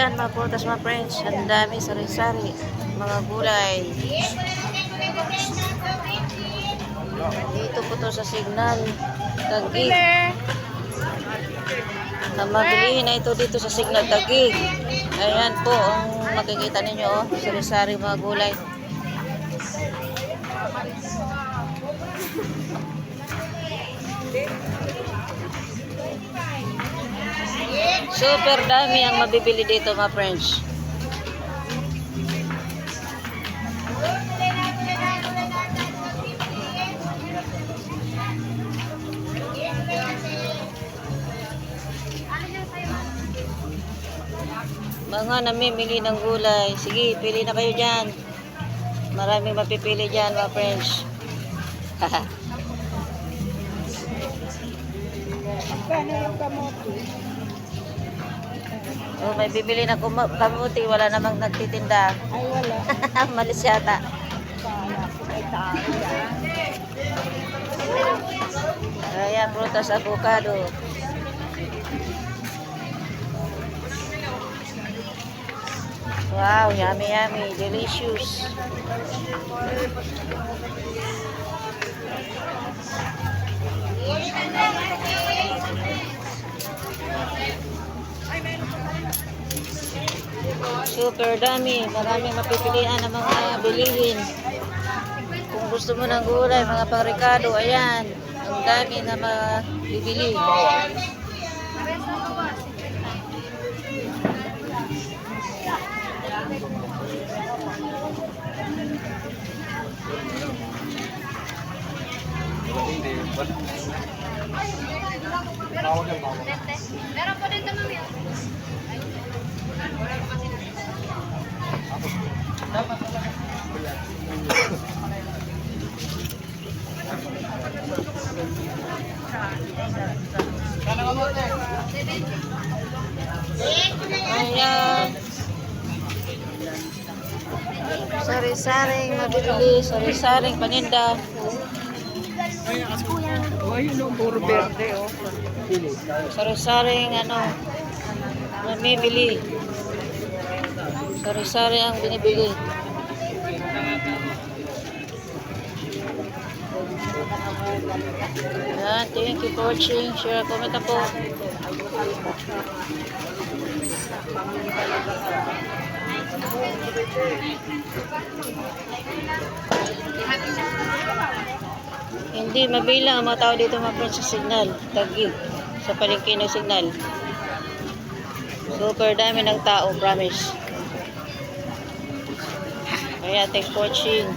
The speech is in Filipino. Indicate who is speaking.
Speaker 1: yan, mga prutas, mga friends. Ang dami, sari-sari. Mga gulay. Dito po to sa signal. Tagig. Ang mabilihin na ito dito sa signal Tagig. Ayan po, ang makikita ninyo, oh. Sari-sari mga gulay. Super dami ang mabibili dito mga friends. Mga namimili ng gulay. Sige, pili na kayo dyan. Maraming mapipili dyan mga friends.
Speaker 2: Kano yung kamote?
Speaker 1: Oh, may bibili na kamuti. Wala namang nagtitinda.
Speaker 2: Ay, wala.
Speaker 1: Malis yata. Ayan, prutas, avocado. Wow, yummy, yummy. Delicious. Super dami. Maraming mapipilian ng mga bilihin. Kung gusto mo ng gulay, mga pangrekado, ayan. Ang dami na mabibili.
Speaker 3: Meron po dito mami.
Speaker 1: Ayan. Sari-saring mabibili, sari-saring paninda.
Speaker 2: Oh, yun o, puro verde, oh.
Speaker 1: Sari-saring ano, namibili. Sari-sari ang binibili. Ayan, thank you for watching. Share, comment po. Hindi mabilang ang mga tao dito mga friends sa signal. Tagig. Sa palengke ng signal. Super dami ng tao, promise. Thanks for watching.